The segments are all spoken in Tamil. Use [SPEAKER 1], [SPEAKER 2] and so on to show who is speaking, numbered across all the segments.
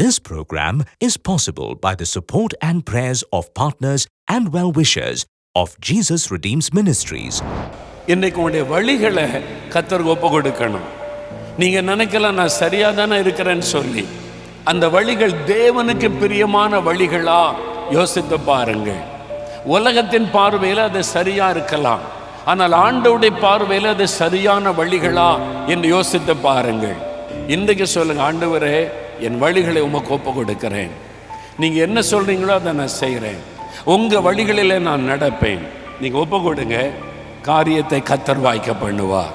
[SPEAKER 1] This program is possible by the support and prayers of partners and well wishers of Jesus Redeems Ministries.
[SPEAKER 2] இன்னைக்கு உங்களுடைய வழிகளை கத்தருக்கு ஒப்பு கொடுக்கணும் நீங்க நினைக்கலாம் நான் சரியா தானே இருக்கிறேன்னு சொல்லி. அந்த வழிகள் தேவனுக்கு பிரியமான வழிகளா யோசித்து பாருங்கள். உலகத்தின் பார்வையில் அது சரியா இருக்கலாம். ஆனால் ஆண்டவுடைய பார்வையில் அது சரியான வழிகளா என்று யோசித்து பாருங்கள். இன்றைக்கு சொல்லுங்க ஆண்டவரே என் வழிகளை உமக்கு ஒப்பு கொடுக்கிறேன். நீங்கள் என்ன சொல்கிறீங்களோ அதை நான் செய்கிறேன் உங்கள் வழிகளிலே நான் நடப்பேன். நீங்கள் ஒப்பு கொடுங்க. காரியத்தை கத்தர் வாய்க்க பண்ணுவார்.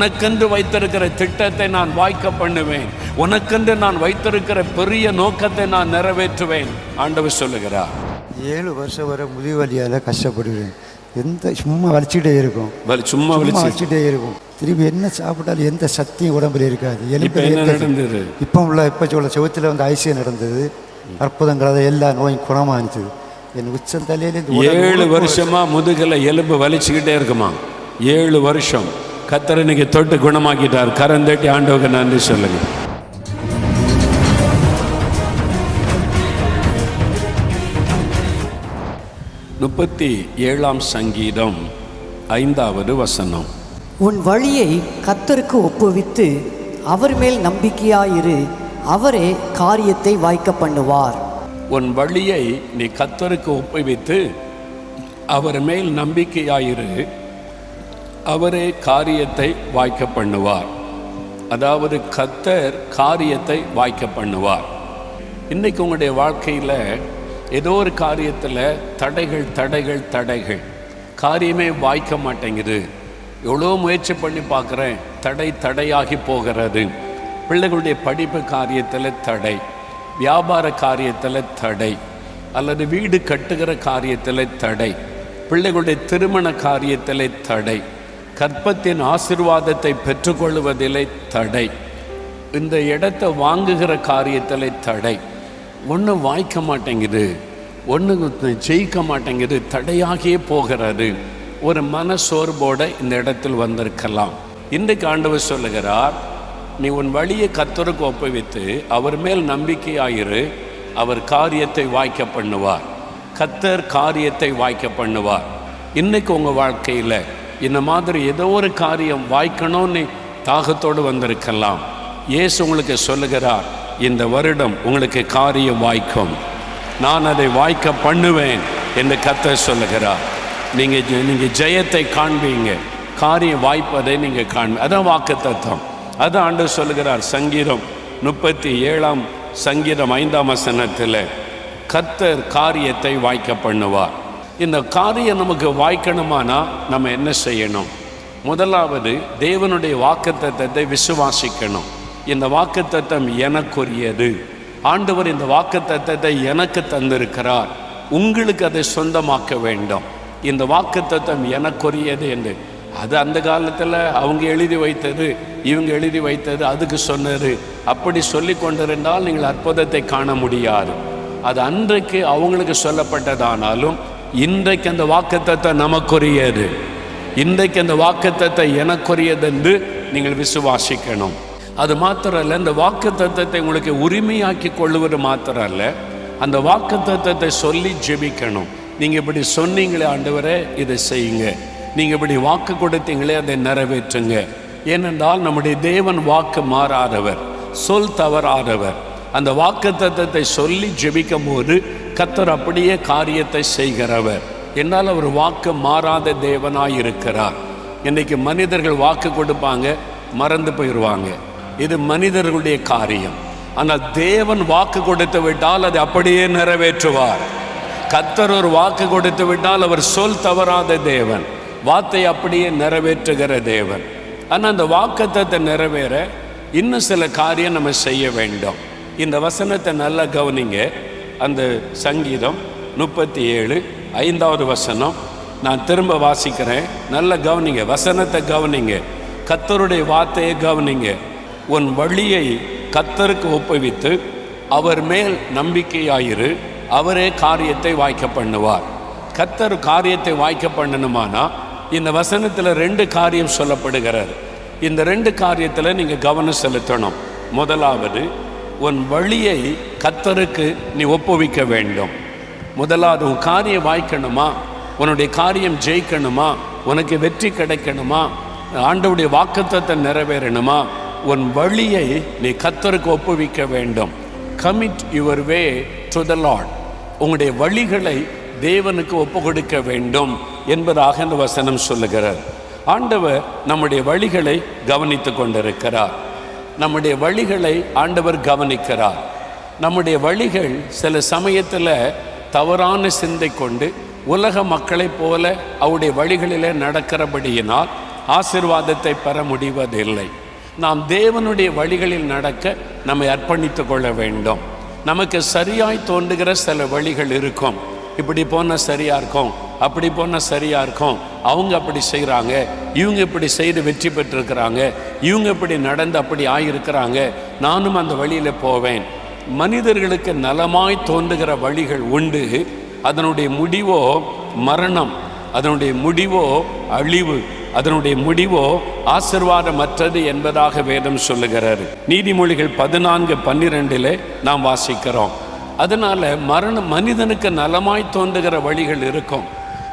[SPEAKER 2] உனக்கென்று வைத்திருக்கிற திட்டத்தை நான் வாய்க்க பண்ணுவேன். உனக்கென்று நான் வைத்திருக்கிற பெரிய நோக்கத்தை நான் நிறைவேற்றுவேன். ஆண்டவர் சொல்லுகிறார்.
[SPEAKER 3] ஏழு வருஷம் வரை முதுவலியால் கஷ்டப்படுவேன். எந்த சும்மா வலிச்சுட்டே இருக்கும்.
[SPEAKER 2] வலி- சும்மா வலிச்சு.
[SPEAKER 3] வலிச்சுட்டே இருக்கும். திரும்பி என்ன சாப்பிட்டாலும் எந்த சக்தியும் உடம்புல இருக்காது.
[SPEAKER 2] நடந்தது?
[SPEAKER 3] இப்போ உள்ள இப்போ சொல்ல செவத்தில் வந்து ஐசியம் நடந்தது. அற்புதங்கிறத எல்லா நோயும் குணமானுச்சு என் உச்சம் உடல்
[SPEAKER 2] ஏழு வருஷமா முதுகுல எலும்பு வலிச்சுக்கிட்டே இருக்குமா? ஏழு வருஷம். கத்தர் இன்னைக்கு தொட்டு குணமாக்கிட்டார். கரந்தட்டி ஆண்டவருக்கு நன்றி சொல்லுங்க. முப்பத்தி ஏழாம் சங்கீதம் ஐந்தாவது வசனம்.
[SPEAKER 4] உன் வழியை கத்தருக்கு ஒப்புவித்து அவர் மேல் நம்பிக்கையாயிரு. அவரே காரியத்தை வாய்க்க பண்ணுவார்.
[SPEAKER 2] உன் வழியை நீ கத்தருக்கு ஒப்புவித்து அவர் மேல் நம்பிக்கையாயிரு. அவரே காரியத்தை வாய்க்க பண்ணுவார். அதாவது கத்தர் காரியத்தை வாய்க்க பண்ணுவார். இன்னைக்கு உங்களுடைய வாழ்க்கையில் ஏதோ ஒரு காரியத்தில் தடைகள் தடைகள் தடைகள். காரியமே வாய்க்க மாட்டேங்குது. எவ்வளோ முயற்சி பண்ணி பார்க்குறேன் தடை தடையாகி போகிறது. பிள்ளைகளுடைய படிப்பு காரியத்தில் தடை வியாபார காரியத்தில் தடை அல்லது வீடு கட்டுகிற காரியத்தில் தடை பிள்ளைகளுடைய திருமண காரியத்தில் தடை. கற்பத்தின் ஆசிர்வாதத்தை பெற்றுக்கொள்வதிலே தடை. இந்த இடத்தை வாங்குகிற காரியத்தில் தடை. ஒன்று வாய்க்க மாட்டேங்குது. ஒன்று ஜெயிக்க மாட்டேங்குது. தடையாகியே போகிறது. ஒரு மன சோர்வோட இந்த இடத்தில் வந்திருக்கலாம். இன்றைக்கு ஆண்டவர் சொல்லுகிறார் நீ உன் வழியை கத்தருக்கு ஒப்புவித்து அவர் மேல் நம்பிக்கையாயிரு. அவர் காரியத்தை வாய்க்க பண்ணுவார். கத்தர் காரியத்தை வாய்க்க பண்ணுவார். இன்றைக்கு உங்கள் வாழ்க்கையில் இந்த மாதிரி ஏதோ ஒரு காரியம் வாய்க்கணும்னு தாகத்தோடு வந்திருக்கலாம். இயேசு உங்களுக்கு சொல்லுகிறார் இந்த வருடம் உங்களுக்கு காரியம் வாய்க்கும். நான் அதை வாய்க்க பண்ணுவேன் என்று கத்தர் சொல்லுகிறார். நீங்கள் நீங்கள் ஜெயத்தை காண்பீங்க. காரியம் வாய்ப்பதை நீங்கள் காண்பீங்க அதான் வாக்கு தத்துவம் அதான் ஆண்டு சொல்லுகிறார் சங்கீதம் முப்பத்தி ஏழாம் சங்கீதம் ஐந்தாம் வசனத்தில் கத்தர் காரியத்தை வாய்க்க பண்ணுவார். இந்த காரியம் நமக்கு வாய்க்கணுமானா நம்ம என்ன செய்யணும்? முதலாவது தேவனுடைய வாக்குத்தத்தத்தை விசுவாசிக்கணும். இந்த வாக்குத்தத்தம் எனக்குரியது. ஆண்டவர் இந்த வாக்குத்தத்தத்தை எனக்கு தந்திருக்கிறார். உங்களுக்கு அதை சொந்தமாக்க வேண்டும். இந்த வாக்குத்தத்தம் எனக்குரியது என்று. அது அந்த காலத்தில் அவங்க எழுதி வைத்தது இவங்க எழுதி வைத்தது அதுக்கு சொன்னது. அப்படி சொல்லி கொண்டிருந்தால் நீங்கள் அற்புதத்தை காண முடியாது. அது அன்றைக்கு அவங்களுக்கு சொல்லப்பட்டதானாலும் இன்றைக்கு அந்த வாக்குத்தத்தை நமக்குரியது. இன்றைக்கு அந்த வாக்குத்தத்தை எனக்குரியதென்று நீங்கள் விசுவாசிக்கணும். அது மாத்திரம் இல்லை இந்த வாக்குத்தத்தத்தை உங்களுக்கு உரிமையாக்கி கொள்ளுவது மாத்திரம் அல்ல அந்த வாக்குத்தத்தத்தை சொல்லி ஜெபிக்கணும். நீங்கள் இப்படி சொன்னீங்களே ஆண்டவரே இதை செய்யுங்க. நீங்கள் இப்படி வாக்கு கொடுத்தீங்களே அதை நிறைவேற்றுங்க. ஏனென்றால் நம்முடைய தேவன் வாக்கு மாறாதவர் சொல் தவறாதவர். அந்த வாக்கு தத்துவத்தை சொல்லி ஜெபிக்கும் போது கத்தர் அப்படியே காரியத்தை செய்கிறவர். என்னால் அவர் வாக்கு மாறாத தேவனாய் இருக்கிறார். இன்னைக்கு மனிதர்கள் வாக்கு கொடுப்பாங்க மறந்து போயிடுவாங்க. இது மனிதர்களுடைய காரியம். ஆனால் தேவன் வாக்கு கொடுத்து விட்டால் அதை அப்படியே நிறைவேற்றுவார். கத்தர் ஒரு வாக்கு கொடுத்து விட்டால் அவர் சொல் தவறாத தேவன். வார்த்தை அப்படியே நிறைவேற்றுகிற தேவன். ஆனால் அந்த வாக்குத்தத்தை நிறைவேற இன்னும் சில காரியம் நம்ம செய்ய வேண்டும். இந்த வசனத்தை நல்லா கவனிங்க. அந்த சங்கீதம் முப்பத்தி ஏழு ஐந்தாவது வசனம். நான் திரும்ப வாசிக்கிறேன். நல்ல கவனிங்க. வசனத்தை கவனிங்க. கத்தருடைய வார்த்தையை கவனிங்க. உன் வழியை கத்தருக்கு ஒப்புவித்து அவர் மேல் நம்பிக்கையாயிரு. அவரே காரியத்தை வாய்க்க பண்ணுவார். கத்தர் காரியத்தை வாய்க்க பண்ணணுமானா இந்த வசனத்தில் ரெண்டு காரியம் சொல்லப்படுகிறது இந்த ரெண்டு காரியத்தில் நீங்கள் கவனம் செலுத்தணும். முதலாவது உன் வழியை கத்தருக்கு நீ ஒப்புவிக்க வேண்டும். முதலாவது உன் காரியம் வாய்க்கணுமா? உன்னுடைய காரியம் ஜெயிக்கணுமா? உனக்கு வெற்றி கிடைக்கணுமா? ஆண்டவுடைய வாக்குத்தத்தை நிறைவேறணுமா? உன் வழியை நீ கத்தருக்கு ஒப்புவிக்க வேண்டும். Commit your way to the lord உங்களுடைய வழிகளை தேவனுக்கு ஒப்பு கொடுக்க வேண்டும் என்பதாக இந்த வசனம் சொல்லுகிறார். ஆண்டவர் நம்முடைய வழிகளை கவனித்து கொண்டிருக்கிறார். நம்முடைய வழிகளை ஆண்டவர் கவனிக்கிறார். நம்முடைய வழிகள் சில சமயத்தில் தவறான சிந்தை கொண்டு உலக மக்களைப் போல அவருடைய வழிகளில் நடக்கிறபடியினால் ஆசிர்வாதத்தை பெற முடிவதில்லை. நாம் தேவனுடைய வழிகளில் நடக்க நம்மை அர்ப்பணித்து கொள்ள வேண்டும். நமக்கு சரியாய் தோன்றுகிற சில வழிகள் இருக்கும். இப்படி போனால் சரியாக இருக்கும்? அப்படி போனால் சரியாக இருக்கும். அவங்க அப்படி செய்கிறாங்க இவங்க இப்படி செய்து வெற்றி பெற்றிருக்கிறாங்க. இவங்க இப்படி நடந்து அப்படி ஆகியிருக்கிறாங்க. நானும் அந்த வழியில் போவேன். மனிதர்களுக்கு நலமாய் தோன்றுகிற வழிகள் உண்டு. அதனுடைய முடிவோ மரணம். அதனுடைய முடிவோ அழிவு. அதனுடைய முடிவோ ஆசிர்வாதமற்றது என்பதாக வேதம் சொல்லுகிறார் நீதிமொழிகள் பதினான்கு பன்னிரெண்டில் நாம் வாசிக்கிறோம். அதனால் மரணம் மனிதனுக்கு நலமாய் தோன்றுகிற வழிகள் இருக்கும்.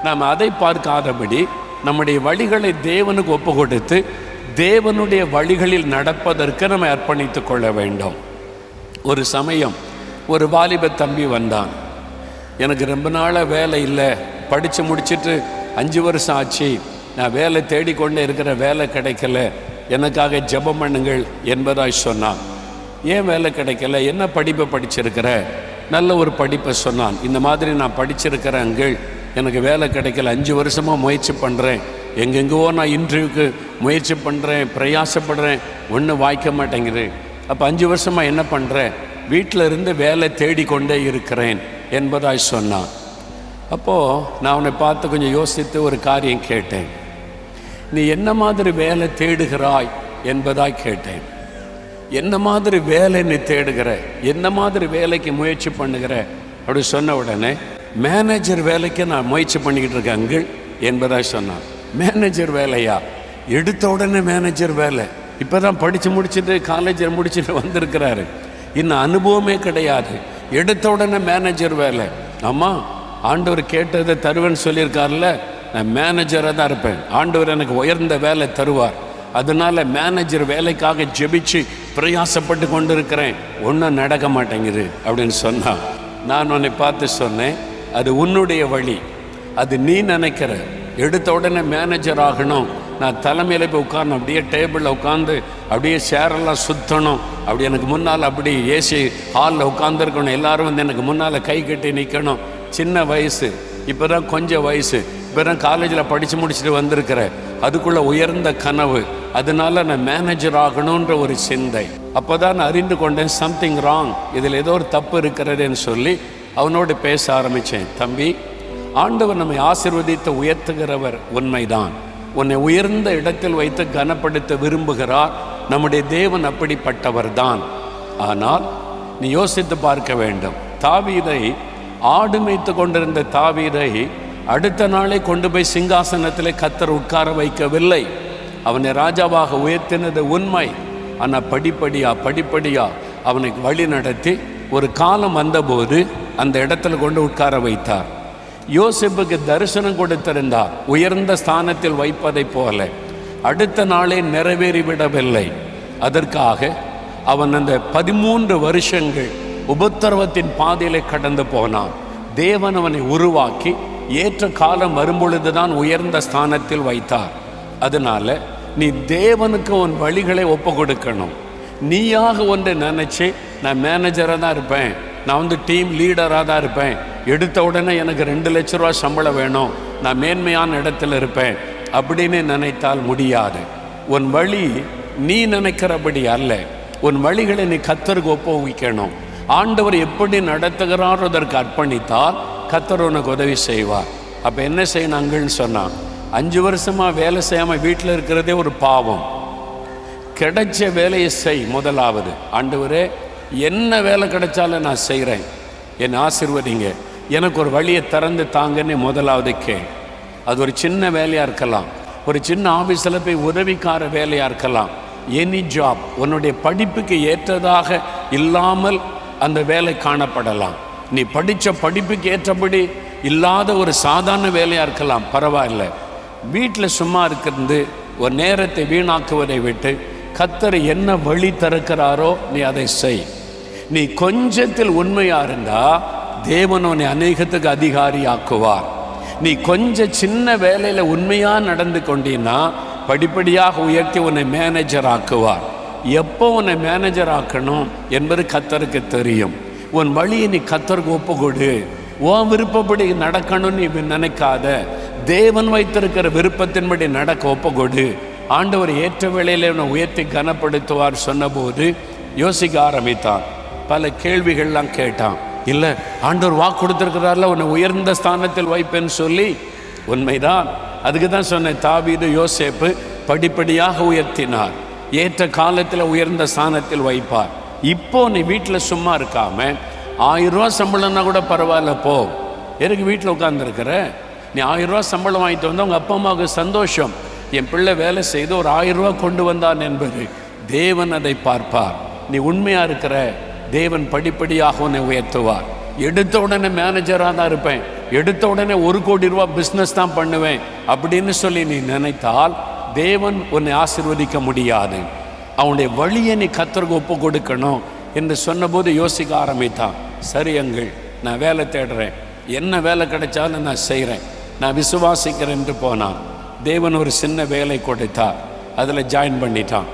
[SPEAKER 2] நாம் அதை பார்க்காதபடி நம்முடைய வழிகளை தேவனுக்கு ஒப்பு கொடுத்து தேவனுடைய வழிகளில் நடப்பதற்கு நம்ம அர்ப்பணித்து கொள்ள வேண்டும். ஒரு சமயம் ஒரு வாலிப தம்பி வந்தான். எனக்கு ரொம்ப நாளாக வேலை இல்லை. படித்து முடிச்சிட்டு அஞ்சு வருஷம் ஆச்சு. நான் வேலை தேடிக்கொண்டே இருக்கிற வேலை கிடைக்கல. எனக்காக ஜபம் பண்ணுங்கள் என்பதாய் சொன்னான். ஏன் வேலை கிடைக்கல? என்ன படிப்பை படிச்சிருக்கிற? நல்ல ஒரு படிப்பை சொன்னான். இந்த மாதிரி நான் படிச்சிருக்கிறேங்கள் எனக்கு வேலை கிடைக்கல அஞ்சு வருஷமாக முயற்சி பண்ணுறேன் எங்கெங்கோ நான் இன்டர்வியூக்கு முயற்சி பண்ணுறேன் பிரயாசப்படுறேன் ஒன்றும் வாய்க்க மாட்டேங்குது. அப்போ அஞ்சு வருஷமாக என்ன பண்ணுறேன் வீட்டில் இருந்து வேலை தேடிக்கொண்டே இருக்கிறேன் என்பதாய் சொன்னான். அப்போது நான் அவனை பார்த்து கொஞ்சம் யோசித்து ஒரு காரியம் கேட்டேன். நீ என்ன மாதிரி வேலை தேடுகிறாய் என்பதாய் கேட்டேன். என்ன மாதிரி வேலை நீ தேடுகிற? என்ன மாதிரி வேலைக்கு முயற்சி பண்ணுகிற? அப்படி சொன்ன உடனே மேனேஜர் வேலைக்கு நான் முயற்சி பண்ணிக்கிட்டு இருக்கேன் அங்கிள் சொன்னார். சொன்னான் மேனேஜர் வேலையா? எடுத்த உடனே மேனேஜர் வேலை. இப்போ தான் படித்து முடிச்சுட்டு காலேஜில் முடிச்சுட்டு வந்திருக்கிறாரு. இன்னும் அனுபவமே கிடையாது. எடுத்த உடனே மேனேஜர் வேலை. ஆமாம் ஆண்டவர் கேட்டதை தருவேன்னு சொல்லியிருக்கார்ல நான் மேனேஜராக தான் இருப்பேன். ஆண்டவர் எனக்கு உயர்ந்த வேலை தருவார். அதனால மேனேஜர் வேலைக்காக ஜெபிச்சு பிரயாசப்பட்டு கொண்டு இருக்கிறேன் ஒன்றும் நடக்க மாட்டேங்குது அப்படின்னு சொன்னான் நான் உன்னை பார்த்து சொன்னேன். அது உன்னுடைய வழி. அது நீ நினைக்கிற. எடுத்த உடனே மேனேஜர் ஆகணும். நான் தலைமையில் போய் உட்காரணும். அப்படியே டேபிளில் உட்காந்து அப்படியே சேரெல்லாம் சுற்றணும் அப்படி எனக்கு முன்னால் அப்படி ஏசி ஹாலில் உட்காந்துருக்கணும் எல்லாரும் வந்து எனக்கு முன்னால் கை கட்டி நிற்கணும் சின்ன வயசு. இப்போ தான் கொஞ்சம் வயசு. இப்போ தான் காலேஜில் படித்து முடிச்சுட்டு வந்திருக்கிற. அதுக்குள்ளே உயர்ந்த கனவு. அதனால நான் மேனேஜர் ஆகணுன்ற ஒரு சிந்தை. அப்போ தான் நான் அறிந்து கொண்டேன் சம்திங் ராங் இதில் ஏதோ ஒரு தப்பு இருக்கிறதுன்னு சொல்லி அவனோடு பேச ஆரம்பித்தேன் தம்பி ஆண்டவர் நம்மை ஆசிர்வதித்து உயர்த்துகிறவர் உண்மைதான். உன்னை உயர்ந்த இடத்தில் வைத்து கனப்படுத்த விரும்புகிறார். நம்முடைய தேவன் அப்படிப்பட்டவர் தான் ஆனால் நீ யோசித்து பார்க்க வேண்டும். தாவீதை ஆடு மேய்த்து கொண்டிருந்த தாவீதை அடுத்த நாளே கொண்டு போய் சிங்காசனத்தில் கத்தர் உட்கார வைக்கவில்லை. அவனை ராஜாவாக உயர்த்தினது உண்மை. ஆனால் படிப்படியா படிப்படியா அவனை வழி நடத்தி ஒரு காலம் வந்தபோது அந்த இடத்துல கொண்டு உட்கார வைத்தார். யோசிப்புக்கு தரிசனம் கொடுத்திருந்தார். உயர்ந்த ஸ்தானத்தில் வைப்பதைப் போல. அடுத்த நாளே நிறைவேறிவிடவில்லை. அதற்காக அவன் அந்த பதிமூன்று வருஷங்கள் உபத்திரவத்தின் பாதையிலே கடந்து போனான். தேவன் அவனை உருவாக்கி ஏற்ற காலம் வரும்பொழுதுதான் உயர்ந்த ஸ்தானத்தில் வைத்தார். அதனால நீ தேவனுக்கு உன் வழிகளை ஒப்பு கொடுக்கணும் நீயாக ஒன்று நினச்சி நான் மேனேஜராக தான் இருப்பேன். நான் வந்து டீம் லீடராக தான் இருப்பேன். எடுத்த உடனே எனக்கு ரெண்டு லட்ச ரூபா சம்பளம் வேணும். நான் மேன்மையான இடத்துல இருப்பேன். அப்படின்னு நினைத்தால் முடியாது. உன் வழி நீ நினைக்கிறபடி அல்ல. உன் வழிகளை நீ கத்தருக்கு ஒப்புவிக்கணும். ஆண்டவர் எப்படி நடத்துகிறாரோ அதற்கு அர்ப்பணித்தால் கத்தர் உனக்கு உதவி செய்வார். அப்போ என்ன செய்யணுங்கன்னு சொன்னான் அஞ்சு வருஷமாக வேலை செய்யாமல் வீட்டில் இருக்கிறதே ஒரு பாவம். கிடைச்ச வேலையை செய் முதலாவது. ஆண்டவரே என்ன வேலை கிடைச்சாலும் நான் செய்கிறேன் என்னை ஆசிர்வதிங்க எனக்கு ஒரு வழியை திறந்து தாங்கன்னு முதலாவது கே அது ஒரு சின்ன வேலையாக இருக்கலாம். ஒரு சின்ன ஆஃபீஸில் போய் உதவிக்கார வேலையாக இருக்கலாம். எனி ஜாப் உன்னுடைய படிப்புக்கு ஏற்றதாக இல்லாமல் அந்த வேலை காணப்படலாம். நீ படித்த படிப்புக்கு ஏற்றபடி இல்லாத ஒரு சாதாரண வேலையாக இருக்கலாம் பரவாயில்ல. வீட்டில் சும்மா இருக்கிறது ஒரு நேரத்தை வீணாக்குவதை விட்டு கத்தர் என்ன வழி திறக்கிறாரோ நீ அதை செய். நீ கொஞ்சத்தில் உண்மையாக இருந்தால் தேவன் உன்னை அநேகத்துக்கு அதிகாரி ஆக்குவார் நீ கொஞ்சம் சின்ன வேலையில் உண்மையாக நடந்து கொண்டீன்னா படிப்படியாக உயர்த்தி உன்னை மேனேஜர் ஆக்குவார் எப்போ உன்னை மேனேஜர் ஆக்கணும் என்பது கத்தருக்கு தெரியும். உன் வழியை நீ கத்தருக்கு ஒப்பு கொடு உன் விருப்பப்படி நடக்கணும்னு நீ நினைக்காத. தேவன் வைத்திருக்கிற விருப்பத்தின்படி நடக்க ஒப்பு கொடு ஆண்டவர் ஏற்ற வேளையில் உன்னை உயர்த்தி கனப்படுத்துவார் சொன்னபோது யோசிக்க ஆரம்பித்தான். பல கேள்விகள்லாம் கேட்டான். இல்லை ஆண்டவர் வாக்கு கொடுத்துருக்கிறார்ல உன்னை உயர்ந்த ஸ்தானத்தில் வைப்பேன்னு சொல்லி? உண்மைதான். அதுக்கு தான் சொன்னேன் தாவீது யோசேப்பு படிப்படியாக உயர்த்தினார். ஏற்ற காலத்தில் உயர்ந்த ஸ்தானத்தில் வைப்பார். இப்போ நீ வீட்டில் சும்மா இருக்காம ஆயிரம் ரூபா சம்பளம்னா கூட பரவாயில்ல போ. எதுக்கு வீட்டில் உட்காந்துருக்கிற நீ ஆயிரம் ரூபா சம்பளம் வாங்கிட்டு வந்தால் உங்கள் அப்பா அம்மாவுக்கு சந்தோஷம். என் பிள்ளை வேலை செய்து ஒரு ஆயிரம் ரூபா கொண்டு வந்தான் என்பது தேவன் அதை பார்ப்பார். நீ உண்மையாக இருக்கிற? தேவன் படிப்படியாக உன்னை உயர்த்துவார். எடுத்த உடனே மேனேஜராக தான் இருப்பேன். எடுத்த உடனே ஒரு கோடி ரூபா பிஸ்னஸ் தான் பண்ணுவேன். அப்படின்னு சொல்லி நீ நினைத்தால் தேவன் உன்னை ஆசிர்வதிக்க முடியாது. அவனுடைய வழியை நீ கத்தருக்கு ஒப்பு கொடுக்கணும் என்று சொன்னபோது யோசிக்க ஆரம்பித்தான். சரி அங்கள் நான் வேலை தேடுறேன். என்ன வேலை கிடைச்சாலும் நான் செய்கிறேன் நான் விசுவாசிக்கிறேன் என்று போனான். தேவன் ஒரு சின்ன வேலை கொடுத்தார். அதில் ஜாயின் பண்ணிட்டான்.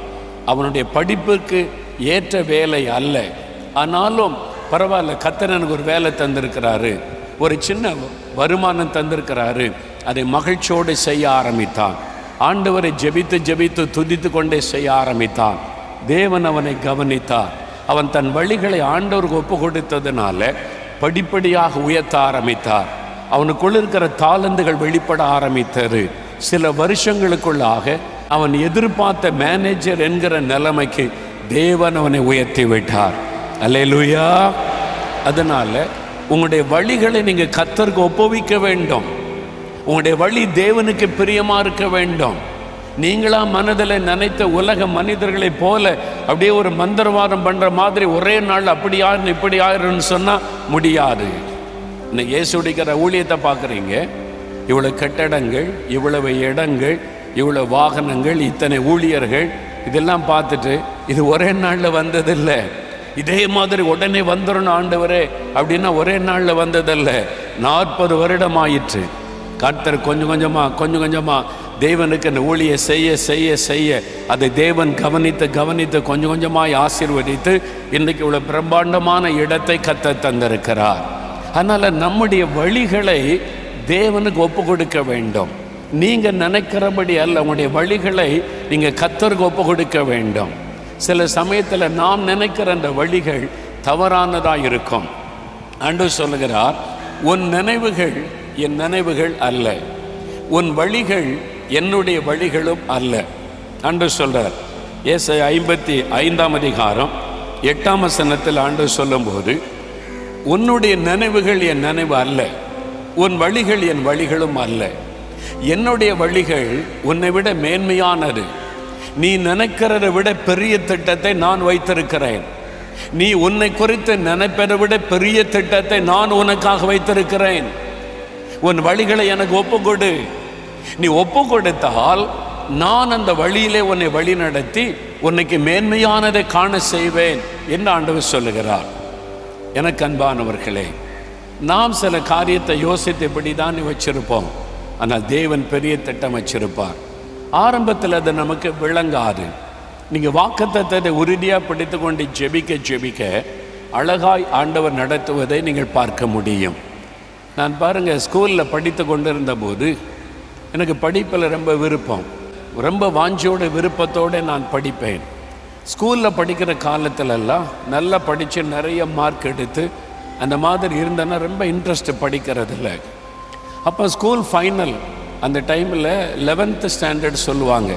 [SPEAKER 2] அவனுடைய படிப்புக்கு ஏற்ற வேலை அல்ல. ஆனாலும் பரவாயில்ல கத்தர் எனக்கு ஒரு வேலை தந்திருக்கிறாரு. ஒரு சின்ன வருமானம் தந்திருக்கிறாரு. அதை மகிழ்ச்சியோடு செய்ய ஆரம்பித்தான். ஆண்டவரை ஜெபித்து ஜெபித்து துதித்து கொண்டே செய்ய ஆரம்பித்தான். தேவன் அவனை கவனித்தார். அவன் தன் வழிகளை ஆண்டவருக்கு ஒப்பு கொடுத்ததுனால படிப்படியாக உயர்த்த ஆரம்பித்தார். அவனுக்குள் இருக்கிற தாளந்துகள் வெளிப்பட ஆரம்பித்தது. சில வருஷங்களுக்குள்ளாக அவன் எதிர்பார்த்த மேனேஜர் என்கிற நிலைமைக்கு தேவன் அவனை உயர்த்தி விட்டார். அலையலுயா அதனால் உங்களுடைய வழிகளை நீங்கள் கத்தருக்கு ஒப்புவிக்க வேண்டும். உங்களுடைய வழி தேவனுக்கு பிரியமாக இருக்க வேண்டும். நீங்களா மனதில் நினைத்த உலக மனிதர்களைப் போல அப்படியே ஒரு மந்திரவாதம் பண்ணுற மாதிரி ஒரே நாள் அப்படி ஆயிரும் இப்படி ஆயிரும்னு சொன்னால் முடியாது. இன்னைக்கு இயேசுடிக்கிற ஊழியத்தை பார்க்குறீங்க. இவ்வளோ கட்டடங்கள் இவ்வளவு இடங்கள் இவ்வளோ வாகனங்கள் இத்தனை ஊழியர்கள் இதெல்லாம் பார்த்துட்டு இது ஒரே நாளில் வந்ததில்லை. இதே மாதிரி உடனே வந்துடணும் ஆண்டவரே அப்படின்னா ஒரே நாளில் வந்ததல்ல. நாற்பது வருடம் ஆயிற்று கர்த்தர் கொஞ்சம் கொஞ்சமா கொஞ்சம் கொஞ்சமா தேவனுக்கு அந்த ஊழியை செய்ய செய்ய செய்ய அதை தேவன் கவனித்து கவனித்து கொஞ்சம் கொஞ்சமாய் ஆசீர்வதித்து இன்றைக்கு இவ்வளோ பிரம்மாண்டமான இடத்தை கத்த தந்திருக்கிறார். அதனால் நம்முடைய வழிகளை தேவனுக்கு ஒப்பு கொடுக்க வேண்டும். நீங்கள் நினைக்கிறபடி அல்ல உங்களுடைய வழிகளை நீங்கள் கத்தருக்கு ஒப்பு கொடுக்க வேண்டும். சில சமயத்தில் நாம் நினைக்கிற அந்த வழிகள் தவறானதாக இருக்கும் அன்று சொல்லுகிறார் உன் நினைவுகள் என் நினைவுகள் அல்ல. உன் வழிகள் என்னுடைய வழிகளும் அல்ல. அன்று சொல்றார் எஸ் ஐம்பத்தி ஐந்தாம் அதிகாரம் எட்டாம் வசனத்தில் ஆண்டு சொல்லும்போது உன்னுடைய நினைவுகள் என் நினைவு அல்ல. உன் வழிகள் என் வழிகளும் அல்ல. என்னுடைய வழிகள் உன்னை விட மேன்மையானது. நீ நினைக்கிறதை விட பெரிய திட்டத்தை நான் வைத்திருக்கிறேன். நீ உன்னை குறித்து நினைப்பதை விட பெரிய திட்டத்தை நான் உனக்காக வைத்திருக்கிறேன். உன் வழிகளை எனக்கு ஒப்புக்கொடு. நீ ஒப்பு கொடுத்தால் நான் அந்த வழியிலே உன்னை வழி நடத்தி உன்னைக்கு மேன்மையானதை காண செய்வேன் என்று ஆண்டவர் சொல்லுகிறார். எனக்கு அன்பானவர்களே நாம் சில காரியத்தை யோசித்து இப்படி தான் வச்சிருப்போம். ஆனால் தேவன் பெரிய திட்டம் வச்சிருப்பார். ஆரம்பத்தில் அது நமக்கு விளங்காது. நீங்கள் வாக்குத்தத்தை உறுதியாக பிடித்து கொண்டு ஜெபிக்க ஜெபிக்க அழகாய் ஆண்டவர் நடத்துவதை நீங்கள் பார்க்க முடியும். நான் பாருங்கள் ஸ்கூலில் படித்து கொண்டிருந்த போது எனக்கு படிப்பில் ரொம்ப விருப்பம். ரொம்ப வாஞ்சியோட விருப்பத்தோடு நான் படிப்பேன். ஸ்கூலில் படிக்கிற காலத்திலெல்லாம் நல்லா படித்து நிறைய மார்க் எடுத்து அந்த மாதிரி இருந்தேன்னா ரொம்ப இன்ட்ரெஸ்ட் படிக்கிறதில்ல. அப்போ ஸ்கூல் ஃபைனல் அந்த டைமில் லெவன்த்து ஸ்டாண்டர்ட் சொல்லுவாங்க.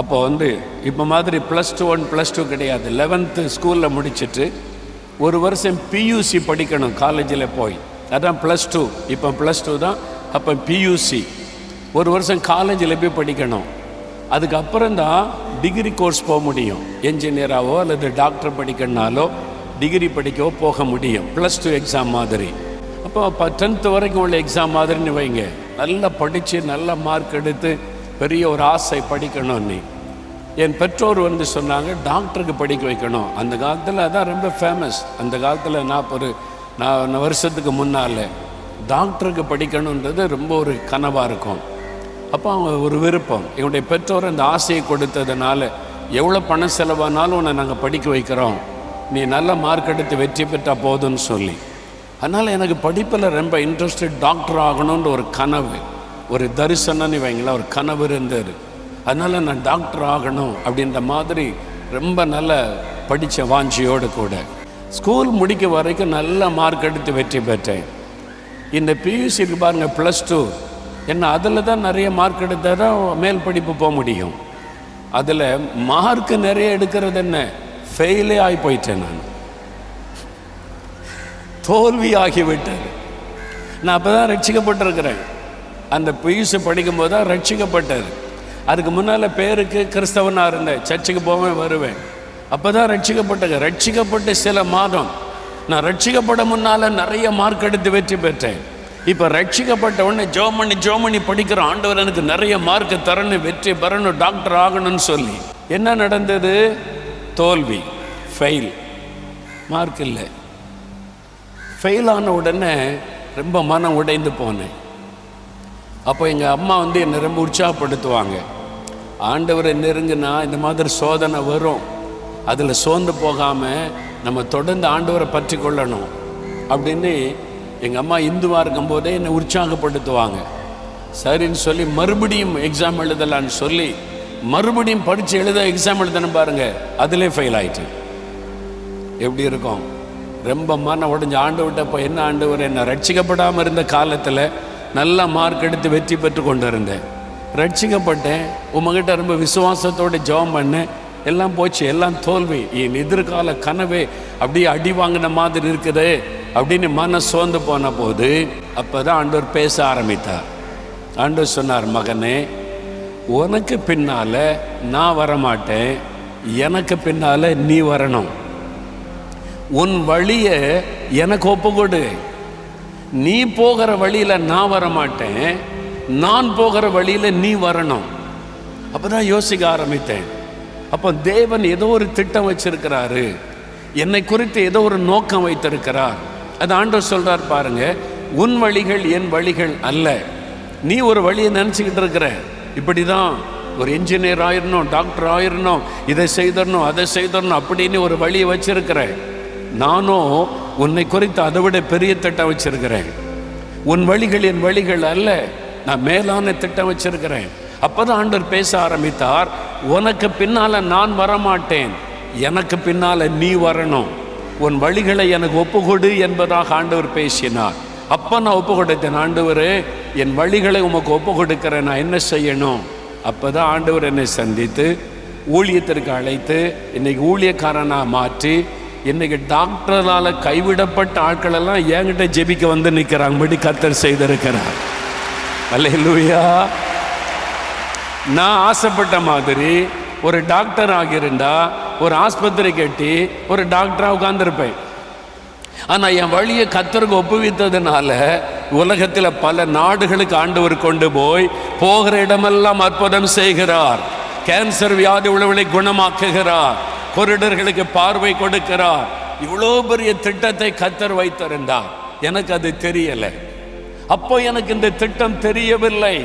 [SPEAKER 2] அப்போ வந்து இப்போ மாதிரி plus two one plus two கிடையாது. லெவன்த்து ஸ்கூலில் முடிச்சுட்டு ஒரு வருஷம் பியூசி படிக்கணும் காலேஜில் போய். அதான் ப்ளஸ் டூ இப்போ ப்ளஸ் டூ தான் அப்போ பியூசி ஒரு வருஷம் காலேஜில் போய் படிக்கணும். அதுக்கப்புறம் தான் டிகிரி கோர்ஸ் போக முடியும். என்ஜினியராகவோ அல்லது டாக்டர் படிக்கணுனாலோ டிகிரி படிக்கவோ போக முடியும். ப்ளஸ் டூ எக்ஸாம் மாதிரி. அப்போ டென்த்து வரைக்கும் உள்ள எக்ஸாம் மாதிரின்னு வைங்க. நல்லா படித்து நல்ல மார்க் எடுத்து பெரிய ஒரு ஆசை படிக்கணும் நீ. என் பெற்றோர் வந்து சொன்னாங்க டாக்டருக்கு படிக்க வைக்கணும். அந்த காலத்தில் அதான் ரொம்ப ஃபேமஸ் அந்த காலத்தில் நான் ஒரு நான் வருஷத்துக்கு முன்னால் டாக்டருக்கு படிக்கணுன்றது ரொம்ப ஒரு கனவாக இருக்கும். அப்போ அவங்க ஒரு விருப்பம். என்னுடைய பெற்றோர் அந்த ஆசையை கொடுத்ததுனால எவ்வளோ பணம் செலவானாலும் உன்னை நாங்கள் படிக்க வைக்கிறோம். நீ நல்ல மார்க் எடுத்து வெற்றி பெற்றால் போதும்னு சொல்லி. அதனால் எனக்கு படிப்பில் ரொம்ப இன்ட்ரெஸ்டட் டாக்டர் ஆகணுன்ற ஒரு கனவு. ஒரு தரிசனம்னு வைங்களா ஒரு கனவு இருந்தார் அதனால் நான் டாக்டர் ஆகணும் அப்படின்ற மாதிரி ரொம்ப நல்ல படித்த வாஞ்சியோடு கூட. ஸ்கூல் முடிக்க வரைக்கும் நல்ல மார்க் எடுத்து வெற்றி பெற்றேன். இந்த பியூசிக்கு பாருங்கள் ப்ளஸ் டூ என்ன அதில் தான் நிறைய மார்க் எடுத்தால் தான் மேல் படிப்பு போக முடியும். அதில் மார்க் நிறைய எடுக்கிறது என்ன? ஃபெயிலே ஆகி போயிட்டேன் நான். தோல்வியாகிவிட்டது. நான் அப்போ தான் ரட்சிக்கப்பட்டிருக்கிறேன். அந்த பியூசி படிக்கும்போது தான் ரட்சிக்கப்பட்டது. அதுக்கு முன்னால் பேருக்கு கிறிஸ்தவனாக இருந்தேன். சர்ச்சுக்கு போவேன் வருவேன். அப்போ தான் ரட்சிக்கப்பட்டது. ரட்சிக்கப்பட்ட சில மாதம். நான் ரட்சிக்கப்பட முன்னால் நிறைய மார்க் எடுத்து வெற்றி பெற்றேன். இப்போ ரட்சிக்கப்பட்ட உடனே ஜோமணி ஜோமணி படிக்கிற ஆண்டவர் எனக்கு நிறைய மார்க் தரணும் வெற்றி பெறணும் டாக்டர் ஆகணும்னு சொல்லி. என்ன நடந்தது? தோல்வி. ஃபெயில். மார்க் இல்லை. ஃபெயில் ஆன உடனே ரொம்ப மனம் உடைந்து போனேன். அப்போ எங்கள் அம்மா வந்து என்னை ரொம்ப உற்சாகப்படுத்துவாங்க. ஆண்டவரை நெருங்கினா இந்த மாதிரி சோதனை வரும். அதில் சோர்ந்து போகாமல் நம்ம தொடர்ந்து ஆண்டவரை பற்றி கொள்ளணும் அப்படின்னு எங்கள் அம்மா இந்துவாக இருக்கும்போதே என்னை உற்சாகப்படுத்துவாங்க. சரின்னு சொல்லி மறுபடியும் எக்ஸாம் எழுதலான்னு சொல்லி மறுபடியும் படித்து எழுத எக்ஸாம் எழுதணும் பாருங்கள் அதிலே ஃபெயில் ஆயிட்டு. எப்படி இருக்கும்? ரொம்ப மன உடஞ்சி ஆண்டு விட்டப்போ என்ன ஆண்டவர் என்ன ரட்சிக்கப்படாமல் இருந்த காலத்தில் நல்ல மார்க் எடுத்து வெற்றி பெற்று கொண்டு இருந்தேன் ரட்சிக்கப்பட்டேன். உங்ககிட்ட ரொம்ப விசுவாசத்தோடு ஜெபம் பண்ணேன். எல்லாம் போச்சு. எல்லாம் தோல்வி. என் எதிர்கால கனவே அப்படியே அடி வாங்கின மாதிரி இருக்குது அப்படின்னு மன சோர்ந்து போன போது அப்போ தான் ஆண்டவர் பேச ஆரம்பித்தார். ஆண்டவர் சொன்னார் மகனே உனக்கு பின்னால் நான் வரமாட்டேன். எனக்கு பின்னால் நீ வரணும். உன் வழியை எனக்கு ஒப்புக்கொடு. நீ போகிற வழியில் நான் வரமாட்டேன். நான் போகிற வழியில் நீ வரணும். அப்போ தான் யோசிக்க ஆரம்பித்தேன். அப்போ தேவன் ஏதோ ஒரு திட்டம் வச்சிருக்கிறாரு. என்னை குறித்து ஏதோ ஒரு நோக்கம் வைத்திருக்கிறார். அது ஆண்டவர் சொல்கிறார் பாருங்க உன் வழிகள் என் வழிகள் அல்ல. நீ ஒரு வழியை நினச்சிக்கிட்டு இருக்கிற. இப்படி தான் ஒரு இன்ஜினியர் ஆயிடணும் டாக்டர் ஆயிடணும் இதை செய்தரணும் அதை செய்தரணும் அப்படின்னு ஒரு வழியை வச்சிருக்கிறேன் நானும் உன்னை குறித்து அதை விட பெரிய திட்டம் வச்சிருக்கிறேன். உன் வழிகள் என் வழிகள் அல்ல. நான் மேலான திட்டம் வச்சிருக்கிறேன். அப்போதான் ஆண்டவர் பேச ஆரம்பித்தார் உனக்கு பின்னால் நான் வரமாட்டேன். எனக்கு பின்னால் நீ வரணும். உன் வழிகளை எனக்கு ஒப்புக்கொடு என்பதாக ஆண்டவர் பேசினார். அப்போ நான் ஒப்பு கொடுத்தேன் ஆண்டவர் என் வழிகளை உமக்கு ஒப்பு கொடுக்கிறேன் நான் என்ன செய்யணும்? அப்போ தான் ஆண்டவர் என்னை சந்தித்து ஊழியத்திற்கு அழைத்து இன்னைக்கு ஊழியக்காரனாக மாற்றி இன்றைக்கி டாக்டரால் கைவிடப்பட்ட ஆட்களெல்லாம் என்கிட்ட ஜெபிக்க வந்து நிற்கிறாங்க படி கத்தர் செய்திருக்கிறார். அல்லையா நான் ஆசைப்பட்ட மாதிரி ஒரு டாக்டர் ஆகியிருந்தா ஒரு ஆஸ்பத்திரி கட்டி ஒரு டாக்டராக உட்காந்துருப்பேன் ஆனால் என் வழியை கத்தருக்கு ஒப்புவித்ததுனால உலகத்தில் பல நாடுகளுக்கு ஆண்டவர் கொண்டு போய் போகிற இடமெல்லாம் அற்புதம் செய்கிறார். கேன்சர் வியாதி உள்ளவர்களை குணமாக்குகிறார். குருடர்களுக்கு பார்வை கொடுக்கிறார். இவ்வளோ பெரிய திட்டத்தை கத்தர் வைத்திருந்தார். எனக்கு அது தெரியலை. அப்போ எனக்கு இந்த திட்டம் தெரியவில்லை.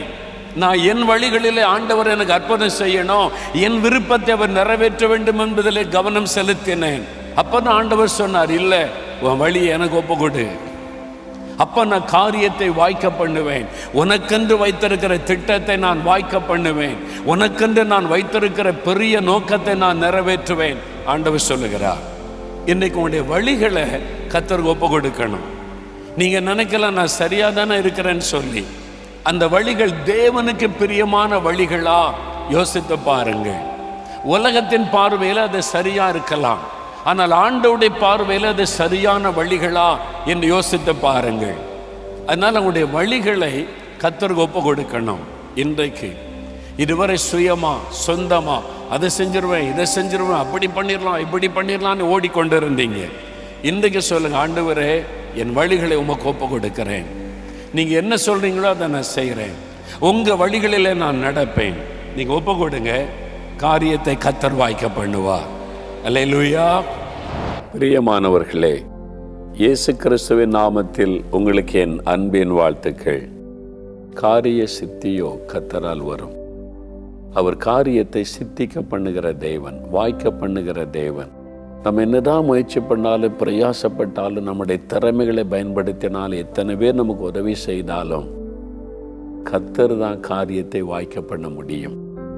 [SPEAKER 2] நான் என் வழிகளிலே ஆண்டவர் எனக்கு அற்பணம் செய்யணும். என் விருப்பத்தை அவர் நிறைவேற்ற வேண்டும் என்பதிலே கவனம் செலுத்தினேன். அப்போ தான் ஆண்டவர் சொன்னார் இல்லை உன் வழி எனக்கு ஒப்பு கொடு அப்போ நான் காரியத்தை வாய்க்க பண்ணுவேன். உனக்கென்று வைத்திருக்கிற திட்டத்தை நான் வாய்க்க பண்ணுவேன். உனக்கென்று நான் வைத்திருக்கிற பெரிய நோக்கத்தை நான் நிறைவேற்றுவேன். ஆண்டவர் சொல்லுகிறார் இன்னைக்கு உங்களுடைய வழிகளை கத்தர் ஒப்பு கொடுக்கணும் நீங்கள் நினைக்கலாம் நான் சரியாக தானே இருக்கிறேன்னு சொல்லி. அந்த வழிகள் தேவனுக்கு பிரியமான வழிகளா? யோசித்து பாருங்கள். உலகத்தின் பார்வையில் அது சரியாக இருக்கலாம். ஆனால் ஆண்டவுடைய பார்வையில் அது சரியான வழிகளா என்று யோசித்து பாருங்கள். அதனால் உங்களுடைய வழிகளை கத்தருக்கு ஒப்பு கொடுக்கணும் இன்றைக்கு இதுவரை சுயமா சொந்தமா அதை செஞ்சிருவேன் இதை செஞ்சிருவேன் அப்படி பண்ணிடலாம் இப்படி பண்ணிடலாம்னு ஓடிக்கொண்டு இருந்தீங்க இன்றைக்கு சொல்லுங்க ஆண்டவரே என் வழிகளை உமக்கு ஒப்பு கொடுக்கிறேன் நீங்கள் என்ன சொல்கிறீங்களோ அதை நான் செய்கிறேன் உங்கள் வழிகளிலே நான் நடப்பேன். நீங்கள் ஒப்பு கொடுங்க காரியத்தை கத்தர் வாய்க்க பண்ணுவார். அலையலூயா பிரியமானவர்களே இயேசு கிறிஸ்துவின் நாமத்தில் உங்களுக்கு என் அன்பின் வாழ்த்துக்கள். காரிய சித்தியோ கத்தரால் வரும். அவர் காரியத்தை சித்திக்க பண்ணுகிற தேவன் வாய்க்க பண்ணுகிற தேவன். நம்ம என்னதான் முயற்சி பண்ணாலும் பிரயாசப்பட்டாலும் நம்முடைய திறமைகளை பயன்படுத்தினால் எத்தனை பேர் நமக்கு உதவி செய்தாலும் கத்தர் தான் காரியத்தை வாய்க்க பண்ண முடியும்.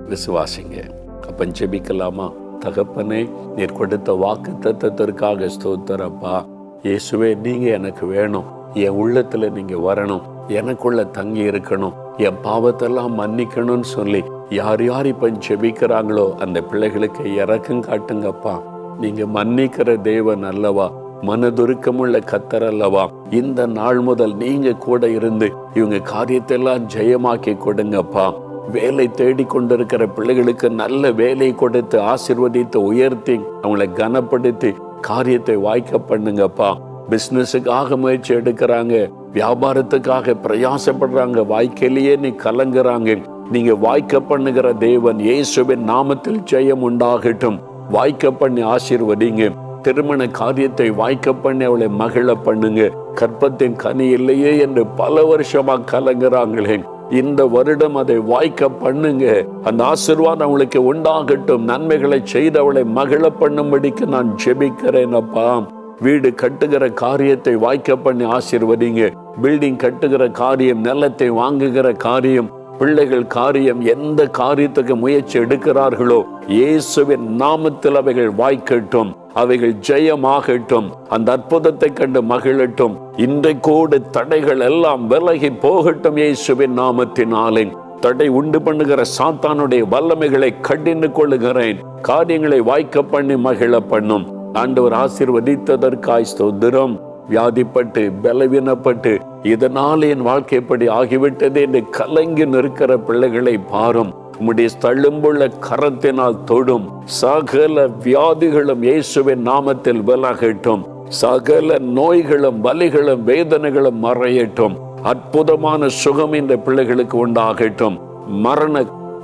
[SPEAKER 2] விசுவாசிங்க அப்ப ஜெபிக்கலாமா? தகப்பனே நீர் கொடுத்த வாக்கு தத்தத்திற்காக ஸ்தோத்திரப்பா. இயேசுவே நீங்க எனக்கு வேணும். என் உள்ளத்துல நீங்க வரணும். எனக்குள்ள தங்கி இருக்கணும். என் பாவத்தெல்லாம் மன்னிக்கணும்னு சொல்லி யார் யார் இப்ப ஜெபிக்கிறாங்களோ அந்த பிள்ளைகளுக்கு இறக்கம் காட்டுங்கப்பா. நீங்க மன்னிக்கிற தேவன் அல்லவா? மனதுருக்கமுள்ள கத்தர் அல்லவா? இந்த நாள் முதல் நீங்க கூட இருந்து இவங்க காரியத்தெல்லாம் ஜெயமாக்கி கொடுங்கப்பா. வேலை தேடி கொண்டிருக்கிற பிள்ளைகளுக்கு நல்ல வேலை கொடுத்து ஆசிர்வதித்து உயர்த்தி அவங்களை கனப்படுத்தி காரியத்தை வாய்க்க பண்ணுங்கப்பா. பிசினஸுக்காக முயற்சி எடுக்கிறாங்க. வியாபாரத்துக்காக பிரயாசப்படுறாங்க. வாய்க்கையிலேயே நீ கலங்குறாங்க. நீங்க வாய்க்க பண்ணுகிற தேவன் இயேசுவின் நாமத்தில் ஜெயம் உண்டாகட்டும். வாய்க்க பண்ணி ஆசீர்வதிங்க. திருமண காரியத்தை வாய்க்க பண்ணி அவளை மகிழ பண்ணுங்க. கற்பத்தின் கனி இல்லையே என்று பல வருஷமா கலங்குறாங்களே. இந்த வருடம் அதை வாய்க்க பண்ணுங்க. அந்த ஆசீர்வாதம் அவளுக்கு உண்டாகட்டும். நன்மைகளை செய்தவளை மகிழ பண்ணும்படிக்கு நான் ஜெபிக்கிறேன் அப்பா. வீடு கட்டுகிற காரியத்தை வாய்க்க பண்ணி ஆசீர்வதிங்க. பில்டிங் கட்டுகிற காரியம் நிலத்தை வாங்குகிற காரியம் பிள்ளைகள் காரியம் எந்த காரியத்துக்கு முயற்சி எடுக்கிறார்களோ இயேசுவின் நாமத்தில் அவைகள் வாய்க்கட்டும் அவைகள் ஜெயமாகட்டும் அந்த அற்புதத்தை கண்டு மகிழட்டும். இன்றைக்கோடு தடைகள் எல்லாம் விலகி போகட்டும் இயேசுவின் நாமத்தினாலே. தடை உண்டு பண்ணுகிற சாத்தானுடைய வல்லமைகளை கடிந்து கொள்ளுகிறேன். காரியங்களை வாய்க்க பண்ணி மகிழ பண்ணும். ஆண்டவர் ஆசீர்வதித்ததற்காய் ஸ்தோத்திரம். வியாதிப்பட்டு பலவீனப்பட்டு இதனால் என் வாழ்க்கைப்படி ஆகிவிட்டது என்று கலங்கி நிற்கிற பிள்ளைகளை பாரும். உம்முடைய தழும்புள்ள கரத்தினால் தொடும். சகல வியாதிகளும் இயேசுவின் நாமத்தில் விலகட்டும். சகல நோய்களும் வலிகளும் வேதனைகளும் மறையட்டும். அற்புதமான சுகம் இந்த பிள்ளைகளுக்கு உண்டாகட்டும். மரண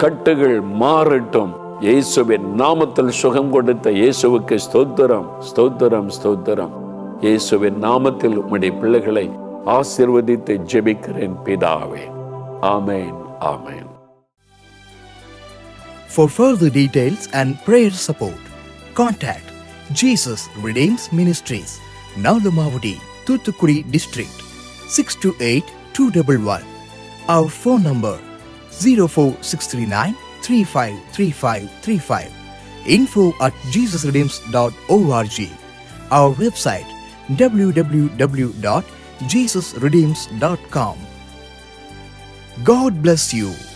[SPEAKER 2] கட்டுகள் மாறட்டும். இயேசுவின் நாமத்தில் சுகம் கொடுத்த இயேசுவுக்கு ஸ்தோத்திரம் ஸ்தோத்திரம் ஸ்தோத்திரம். இயேசுவின் நாமத்தில் உம்முடைய பிள்ளைகளை ஆசிர்வதித்து ஜெபிக்கிறேன் பிதாவே ஆமேன் ஆமேன்
[SPEAKER 5] For further details and prayer support, contact Jesus Redeems Ministries, Nalamavadi, Thuthukudi District, 628-211. Our phone number 04639-353535. Info at jesusredeems.org. Our website www.jesusredeems.com. God bless you.